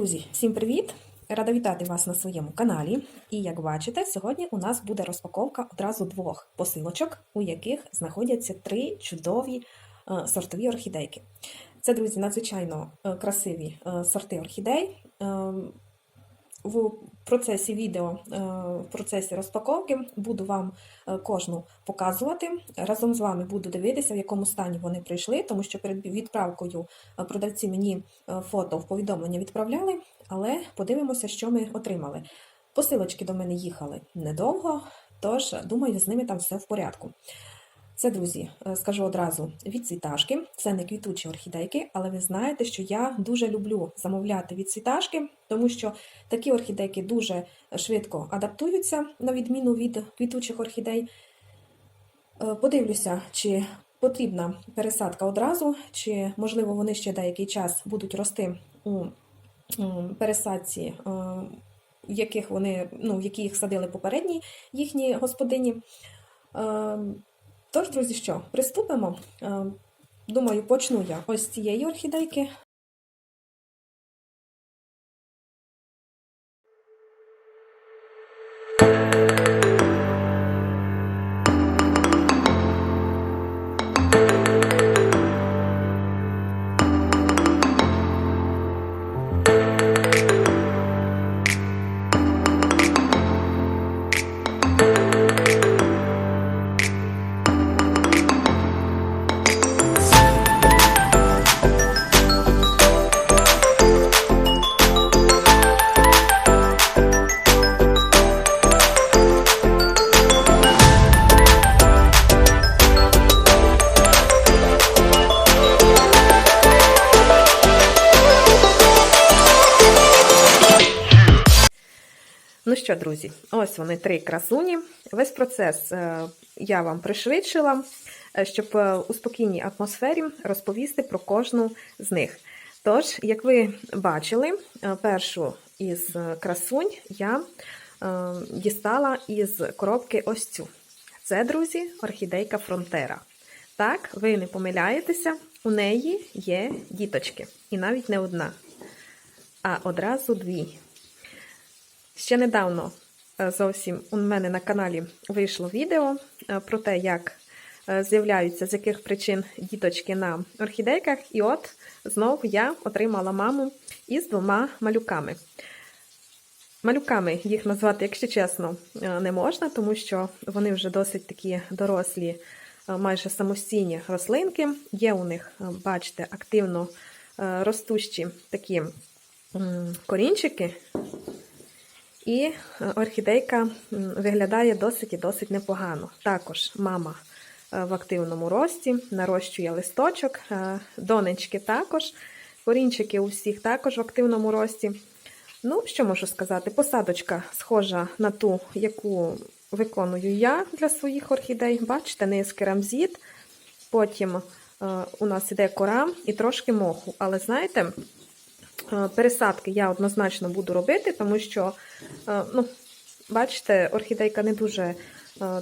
Друзі, всім привіт! Рада вітати вас на своєму каналі. І як бачите, сьогодні у нас буде розпаковка одразу двох посилочок, у яких знаходяться три чудові е, сортові орхідейки. Це, друзі, надзвичайно е, красиві е, сорти орхідей. В процесі відео, е, в процесі розпаковки буду вам е, кожну показувати. Разом з вами буду дивитися, в якому стані вони прийшли, тому що перед відправкою е, продавці мені фото в повідомлення відправляли, але подивимося, що ми отримали. Посилочки до мене їхали недовго, тож думаю, з ними там все в порядку. Це, друзі, е, скажу одразу від цвіташки. Це не квітучі орхідейки, але ви знаєте, що я дуже люблю замовляти від цвіташки, тому що такі орхідейки дуже швидко адаптуються, на відміну від квітучих орхідей. Е, Подивлюся, чи потрібна пересадка одразу, чи, можливо, вони ще деякий час будуть рости у пересадці, е, в яких вони, ну, які їх садили попередні їхні господині. Тож, друзі, що, приступимо. Е, Думаю, почну я ось з цієї орхідейки. Що, друзі, ось вони три красуні. Весь процес е, я вам пришвидшила, е, щоб е, у спокійній атмосфері розповісти про кожну з них. Тож, як ви бачили, першу із красунь я дістала із коробки ось цю. Це, друзі, орхідейка Фронтера. Так, ви не помиляєтеся, у неї є діточки. І навіть не одна, а одразу дві. Ще недавно е, зовсім у мене на каналі вийшло відео е, про те, як е, з'являються з яких причин діточки на орхідейках. І от знову я отримала маму із двома малюками. Малюками їх назвати, якщо чесно, не можна, тому що вони вже досить такі дорослі, майже самостійні рослинки. Є у них, бачите, активно ростущі такі корінчики. І орхідейка виглядає досить і досить непогано. Також мама в активному рості, нарощує листочок, донечки також, корінчики у всіх також в активному рості. Ну, що можу сказати? Посадочка схожа на ту, яку виконую я для своїх орхідей. Бачите, низький рамзіт, потім у нас іде кора і трошки моху. Але знаєте, пересадки я однозначно буду робити, тому що, ну, бачите, орхідейка не дуже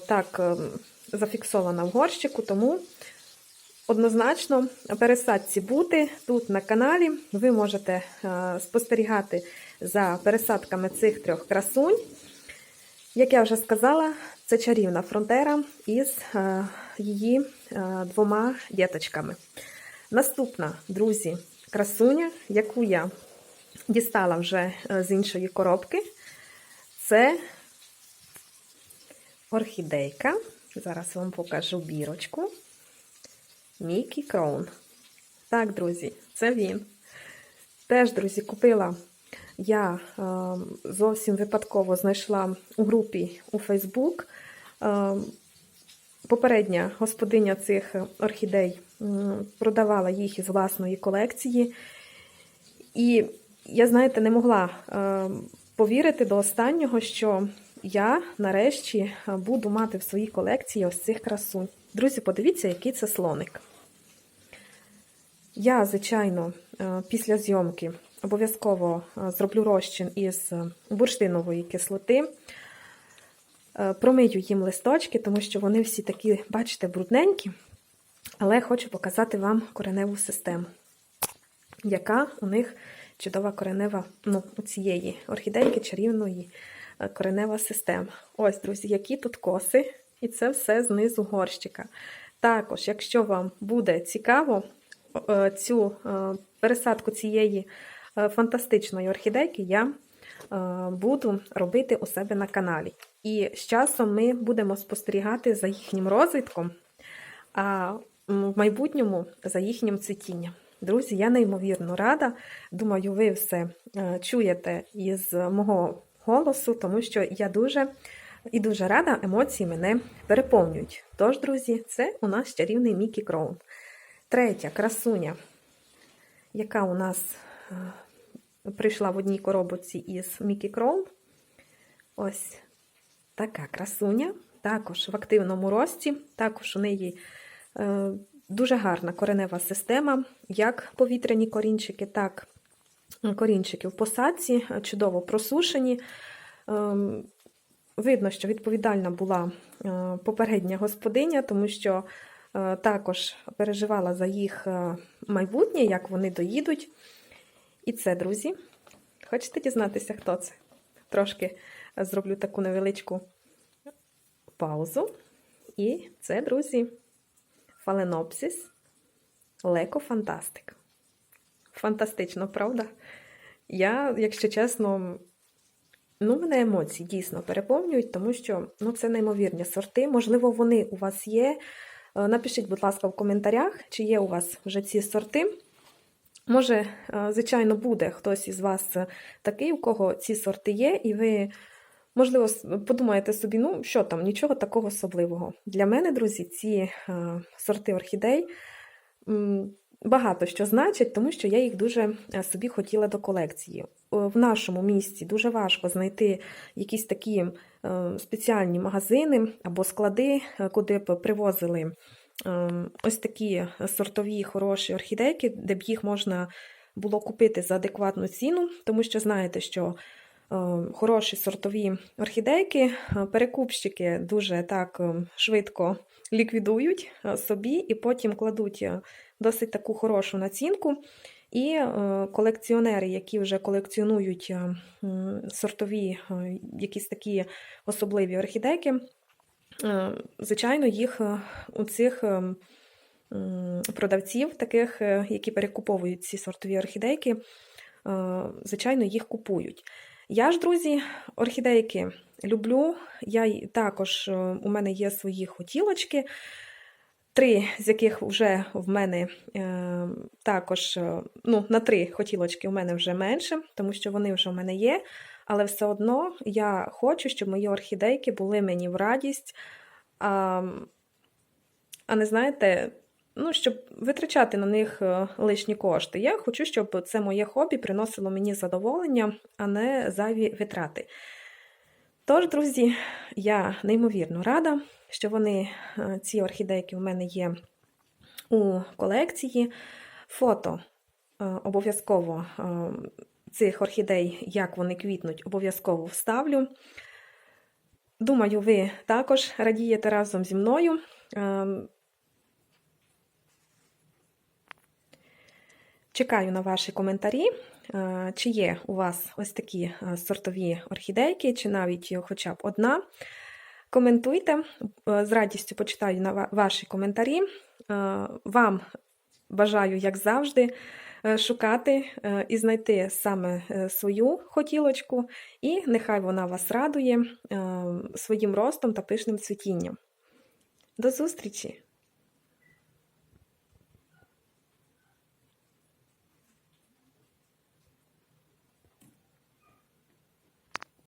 так зафіксована в горщику, тому однозначно пересадці бути тут на каналі. Ви можете спостерігати за пересадками цих трьох красунь. Як я вже сказала, це чарівна фронтера із її двома діточками. Наступна, друзі, красуня, яку я дістала вже з іншої коробки, це орхідейка. Зараз вам покажу бірочку. Мікі Кроун. Так, друзі, це він. Теж, друзі, купила я е, зовсім випадково знайшла у групі у. Е, попередня господиня цих орхідей продавала їх із власної колекції. І я, знаєте, не могла е, повірити до останнього, що я нарешті буду мати в своїй колекції ось цих красунь. Друзі, подивіться, який це слоник. Я, звичайно, після зйомки обов'язково зроблю розчин із бурштинової кислоти. Промию їм листочки, тому що вони всі такі, бачите, брудненькі. Але хочу показати вам кореневу систему, яка у них чудова коренева, ну, у цієї орхідейки чарівної е, коренева система. Ось, друзі, які тут коси, і це все знизу горщика. Також, якщо вам буде цікаво, е, цю е, пересадку цієї фантастичної орхідейки я буду робити у себе на каналі. І з часом ми будемо спостерігати за їхнім розвитком, а в майбутньому за їхнім цвітінням. Друзі, я неймовірно рада. Думаю, ви все е, чуєте із мого голосу, тому що я дуже і дуже рада, емоції мене переповнюють. Тож, друзі, це у нас чарівний Мікі Кроун. Третя красуня, яка у нас е, прийшла в одній коробці із Мікі Кроун. Ось така красуня, також в активному рості, також у неї дуже гарна коренева система, як повітряні корінчики, так корінчики в посадці, е, чудово просушені. Ем, Видно, що відповідальна була е, попередня господиня, тому що е, також переживала за їх е, майбутнє, як вони доїдуть. І це, друзі, хочете дізнатися, хто це? Трошки зроблю таку невеличку паузу. І це, друзі, фаленопсис Леко Фантастик. Фантастично, правда? Я, якщо чесно, ну, мене емоції дійсно переповнюють, тому що ну, це неймовірні сорти. Можливо, вони у вас є. Е, Напишіть, будь ласка, в коментарях, чи є у вас вже ці сорти. Може, е, звичайно, буде хтось із вас такий, у кого ці сорти є, і ви, можливо, подумаєте собі, ну, що там, нічого такого особливого. Для мене, друзі, ці е, сорти орхідей багато що значать, тому що я їх дуже е, собі хотіла до колекції. В нашому місті дуже важко знайти якісь такі е, спеціальні магазини або склади, куди б привозили ось такі сортові хороші орхідейки, де б їх можна було купити за адекватну ціну, тому що знаєте, що хороші сортові орхідейки, е, перекупщики дуже так е, швидко ліквідують е, собі і потім кладуть е, досить таку хорошу націнку. І е, колекціонери, які вже колекціонують е, сортові е, якісь такі особливі орхідейки, е, звичайно, їх е, у цих е, продавців, таких, е, які перекуповують ці сортові орхідейки, е, звичайно, їх купують. Я ж, друзі, орхідейки люблю. Я також е, у мене є свої хотілочки. Три з яких вже в мене е, також, е, ну, на три хотілочки у мене вже менше, тому що вони вже в мене є. Але все одно я хочу, щоб мої орхідейки були мені в радість. А, а не знаєте, ну, щоб витрачати на них е, лишні кошти. Я хочу, щоб це моє хобі приносило мені задоволення, а не зайві витрати. Тож, друзі, я неймовірно рада, що вони, е, ці орхідейки, у мене є у колекції. Фото е, обов'язково цих орхідей, як вони квітнуть, обов'язково вставлю. Думаю, ви також радієте разом зі мною. Чекаю на ваші коментарі, е, чи є у вас ось такі е, сортові орхідейки, чи навіть хоча б одна. Коментуйте, е, з радістю почитаю на ваші коментарі. Вам бажаю, як завжди, шукати і знайти саме свою хотілочку, і нехай вона вас радує своїм ростом та пишним цвітінням. До зустрічі!